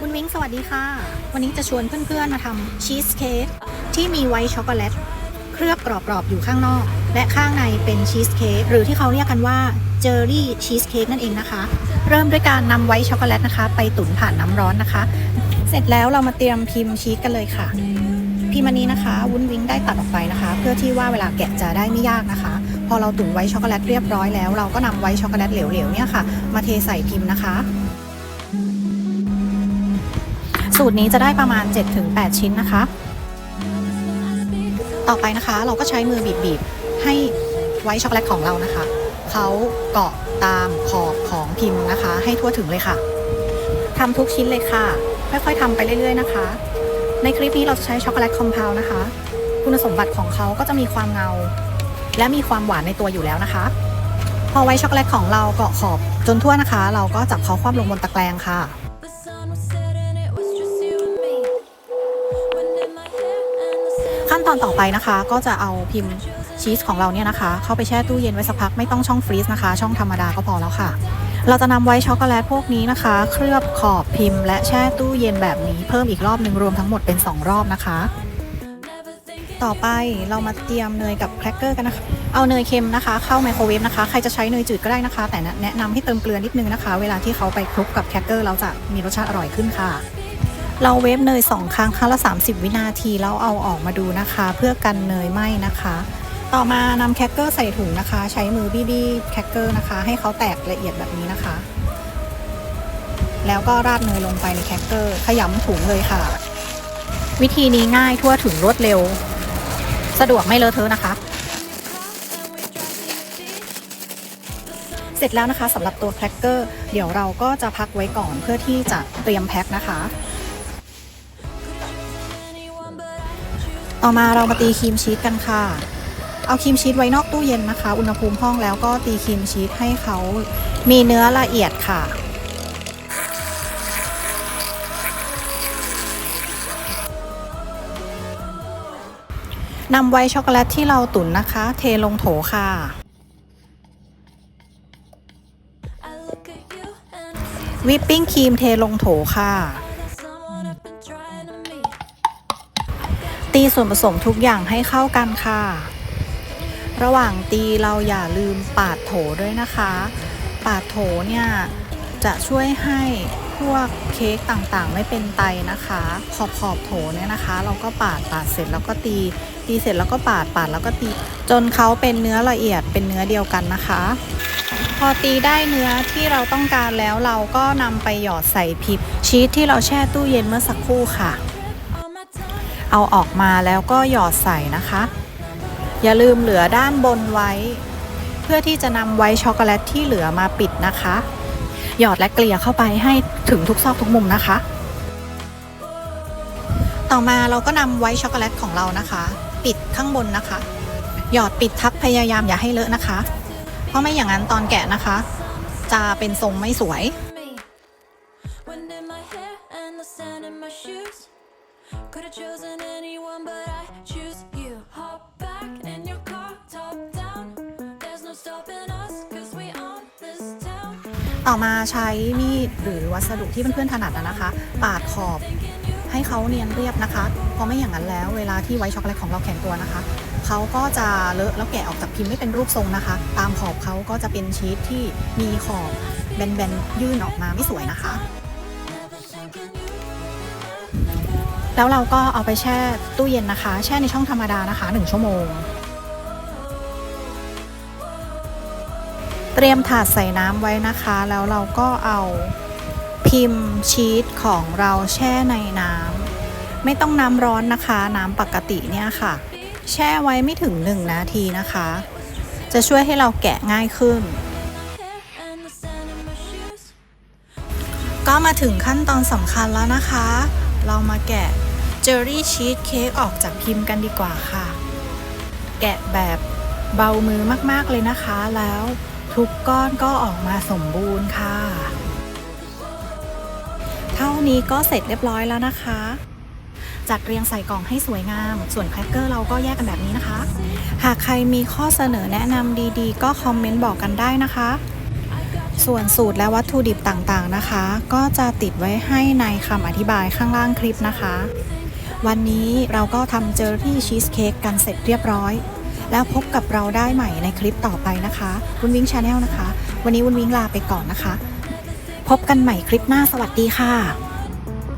คุณวิ้งสวัสดีค่ะ วันนี้จะชวนเพื่อนๆมาทำชีสเค้กที่มีไวท์ช็อกโกแลตเคลือบกรอบๆอยู่ข้างนอก และข้างในเป็นชีสเค้กหรือที่เขาเรียกกันว่าเจอรี่ชีสเค้กนั่นเองนะคะ เริ่มด้วยการนำไวท์ช็อกโกแลตนะคะ ไปตุ๋นผ่านน้ำร้อนนะคะ เสร็จแล้วเรามาเตรียมพิมพ์ชีสกันเลยค่ะ พิมพ์อันนี้นะคะ วุ้นวิ้งได้ตัดออกไปนะคะ เพื่อที่ว่าเวลาแกะจะได้ไม่ยากนะคะ พอเราตุ๋นไวท์ช็อกโกแลตเรียบร้อยแล้วเราก็นำไวท์ช็อกโกแลตเหลวๆเนี่ยค่ะ มาเทใส่พิมพ์นะคะ สูตรนี้จะได้ประมาณ 7-8 ชิ้นนะคะ ต่อไปนะคะเราก็ใช้มือบีบๆให้ไวท์ช็อกโกแลตของเรานะคะ เขาเกาะตามขอบของพิมพ์นะคะ ให้ทั่วถึงเลยค่ะทำทุกชิ้นเลยค่ะ ค่อยๆทำไปเรื่อยๆนะคะ ในคลิปนี้เราจะใช้ช็อกโกแลตคอมเพลนะคะ คุณสมบัติของเขาก็จะมีความเงา และมีความหวานในตัวอยู่แล้วนะคะ พอไวท์ช็อกโกแลตของเราเกาะขอบจนทั่วนะคะ เราก็จับเขาคว่ำลงบนตะแกรงค่ะ ขั้นตอนต่อไปนะคะ ก็จะเอาพิมพ์ชีสของเราเนี่ยนะคะ เข้าไปแช่ตู้เย็นไว้สักพักไม่ต้องช่องฟรีซนะคะ ช่องธรรมดาก็พอแล้วค่ะ เราจะนำไว้ช็อกโกแลตพวกนี้นะคะ เคลือบขอบพิมพ์ และแช่ตู้เย็นแบบนี้เพิ่มอีกรอบหนึ่งรวมทั้งหมดเป็น 2 รอบนะคะ ต่อไปเรามาเตรียมเนยกับแครกเกอร์กันนะคะ เอาเนยเค็มนะคะ เข้าไมโครเวฟนะคะใครจะใช้เนยจืดก็ได้นะคะ แต่แนะนำให้เติมเกลือนิดนึงนะคะ เวลาที่เขาไปคลุกกับแครกเกอร์เราจะมีรสชาติอร่อยขึ้นค่ะ เราเวฟเนย 2 ครั้งครั้งละ 30 วินาทีแล้วเอาออกมาดูนะคะ เพื่อกันเนยไหม้นะคะ ต่อมานำแครกเกอร์ใส่ถุงนะคะ ใช้มือบี้ๆแครกเกอร์นะคะ ให้เขาแตกละเอียดแบบนี้นะคะ แล้วก็ราดเนยลงไปในแครกเกอร์ขยำถุงเลยค่ะ วิธีนี้ง่ายทั่วถึงรวดเร็ว สะดวกไม่เลอะเทอะนะคะเสร็จแล้วนะคะสำหรับตัวแครกเกอร์เดี๋ยวเราก็จะพักไว้ก่อนเพื่อที่จะเตรียมแพ็คนะคะ ต่อมาเรามาตีครีมชีสกันค่ะ เอาครีมชีสไว้นอกตู้เย็นนะคะ อุณหภูมิห้องแล้วก็ตีครีมชีสให้เขามีเนื้อละเอียดค่ะนำไวท์ช็อกโกแลตที่เราตุ๋นนะคะ เทลงโถค่ะ I look at you and วิปปิ้งครีมเทลงโถค่ะ ตีส่วนผสมทุกอย่างให้เข้ากันค่ะ ระหว่างตีเราอย่าลืมปาดโถด้วยนะคะ ปาดโถเนี่ยจะช่วยให้พวกเค้กต่างๆ ไม่เป็นไตนะคะ ขอบขอบโถเนี่ยนะคะ เราก็ปาดปาดเสร็จแล้วก็ตี ตีเสร็จแล้วก็ปาดปาดแล้วก็ตี จนเขาเป็นเนื้อละเอียดเป็นเนื้อเดียวกันนะคะ พอตีได้เนื้อที่เราต้องการแล้วเราก็นำไปหยอดใส่พิมพ์ชีสที่เราแช่ตู้เย็นเมื่อสักครู่ค่ะ เอาออกมาแล้วก็หยอดใส่นะคะ อย่าลืมเหลือด้านบนไว้ เพื่อที่จะนำไว้ช็อกโกแลตที่เหลือมาปิดนะคะ หยอดและเกลี่ยเข้าไปให้ถึงทุกซอกทุกมุมนะคะ ต่อมาเราก็นำไว้ช็อกโกแลตของเรานะคะ ปิดข้างบนนะคะ หยอดปิดทับพยายามอย่าให้เลอะนะคะ เพราะไม่อย่างนั้นตอนแกะนะคะ จะเป็นทรงไม่สวย me. Wind in my hair and the sand in my shoes. Could have chosen anyone, but I choose you. Hop back in your car, top down. There's no stopping us, cause we own this town. ต่อมาใช้มีดหรือวัสดุที่เพื่อนๆถนัดนะคะ ปาดขอบให้เขาเนียนเรียบนะคะ เพราะไม่อย่างนั้นแล้วเวลาที่ไว้ช็อกโกแลตของเราแข็งตัวนะคะ เขาก็จะเลอะแล้วแกะออกจากพิมพ์ไม่เป็นรูปทรงนะคะ ตามขอบเขาก็จะเป็นชีสที่มีขอบแบนๆยื่นออกมาไม่สวยนะคะ แล้วเราก็เอาไปแช่ตู้เย็นนะคะ แช่ในช่องธรรมดานะคะ 1 ชั่วโมง เตรียมถาดใส่น้ำไว้นะคะ แล้วเราก็เอาพิมพ์ชีสของเราแช่ในน้ำไม่ต้องน้ำร้อนนะคะ น้ำปกติเนี่ยค่ะ แช่ไว้ไม่ถึง 1 นาทีนะคะ จะช่วยให้เราแกะง่ายขึ้นก็มาถึงขั้นตอนสำคัญแล้วนะคะ เรามาแกะ เจอรี่ชีสเค้กออกจากพิมพ์กันดีกว่าค่ะ แกะแบบเบามือมากๆเลยนะคะ แล้วทุกก้อนก็ออกมาสมบูรณ์ค่ะ เท่านี้ก็เสร็จเรียบร้อยแล้วนะคะ จัดเรียงใส่กล่องให้สวยงาม ส่วนแครกเกอร์เราก็แยกกันแบบนี้นะคะ หากใครมีข้อเสนอแนะนำดีๆ ก็คอมเมนต์บอกกันได้นะคะ ส่วนสูตรและวัตถุดิบต่างๆนะคะ ก็จะติดไว้ให้ในคำอธิบายข้างล่างคลิปนะคะ วันนี้เราก็ทำเจอรี่ชีสเค้กกันเสร็จเรียบร้อย แล้วพบกับเราได้ใหม่ในคลิปต่อไปนะคะวุ้นวิ้งชาแนลนะคะ วันนี้วุ้นวิ้งลาไปก่อนนะคะ พบกันใหม่คลิปหน้าสวัสดีค่ะ